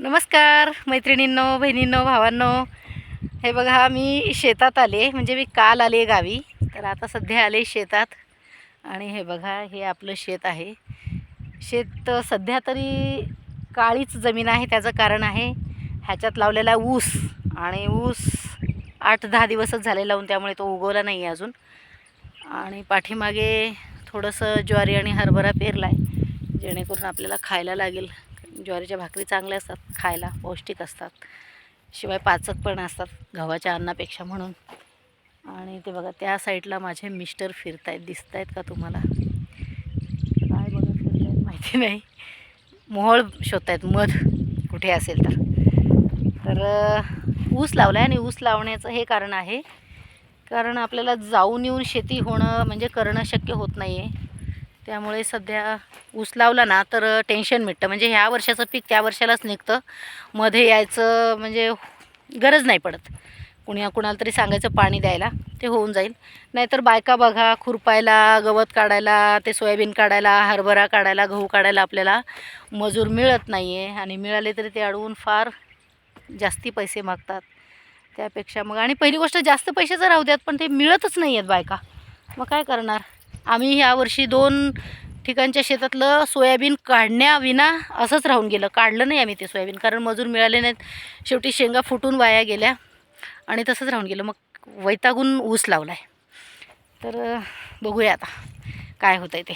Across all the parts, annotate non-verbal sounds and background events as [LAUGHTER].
नमस्कार मैत्रिणींनो बहिणींनो भावांनो. हे बघा मी शेतात आले म्हणजे मी काल आले गावी. तर आता सध्या आले शेतात. आणि हे बघा हे आपलं शेत आहे. शेत सध्या तरी काळीच जमीन आहे त्याचं कारण आहे ह्याच्यात लावलेला ऊस. आणि ऊस आठ दहा दिवसच झाले लावून त्यामुळे तो उगवला नाही आहे अजून. आणि पाठीमागे थोडंसं ज्वारी आणि हरभरा पेरला आहे जेणेकरून आपल्याला खायला लागेल. ज्वारीच्या भाकरी चांगल्या असतात खायला पौष्टिक असतात. शिवाय पाचक पण असतात गव्हाच्या अन्नापेक्षा म्हणून. आणि ते बघा त्या साईडला माझे मिस्टर फिरत आहेत दिसत आहेत का तुम्हाला? काय बघा फिरतायत माहिती नाही. मोहळ आहेत मध कुठे असेल तर. तर ऊस लावला आहे आणि ऊस लावण्याचं हे कारण आहे. कारण आपल्याला जाऊन येऊन शेती होणं म्हणजे करणं शक्य होत नाही आहे त्यामुळे सध्या ऊस लावला ना तर टेन्शन मिटतं. म्हणजे ह्या वर्षाचं पीक त्या वर्षालाच निघतं. मध्ये यायचं म्हणजे गरज नाही पडत. कुणी कुणाला तरी सांगायचं पाणी द्यायला ते होऊन जाईल. नाहीतर बायका बघा खुरपायला गवत काढायला ते सोयाबीन काढायला हरभरा काढायला गहू काढायला आपल्याला मजूर मिळत नाही आहे आणि मिळाले तरी ते अडवून फार जास्ती पैसे मागतात. त्यापेक्षा मग आणि पहिली गोष्ट जास्त पैसे जर राहू द्यात पण ते मिळतच नाही आहेत बायका. मग काय करणार? आम्ही ह्या वर्षी दोन ठिकाणच्या शेतातलं सोयाबीन काढण्याविना असंच राहून गेलं. काढलं नाही आम्ही ते सोयाबीन कारण मजूर मिळाले नाहीत. शेवटी शेंगा फुटून वाया गेल्या आणि तसंच राहून गेलं. मग वैतागून ऊस लावला आहे तर बघूया आता काय होतं आहे ते.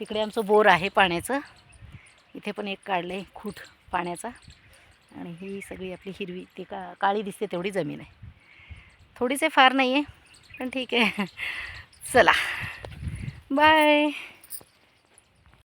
तिकडे आमचं बोर आहे पाण्याचं. इथे पण एक काढलं आहे खूट पाण्याचा. आणि ही सगळी आपली हिरवी ती का काळी दिसते तेवढी जमीन आहे. थोडीच आहे फार नाही आहे पण ठीक आहे. [LAUGHS] चला. Bye!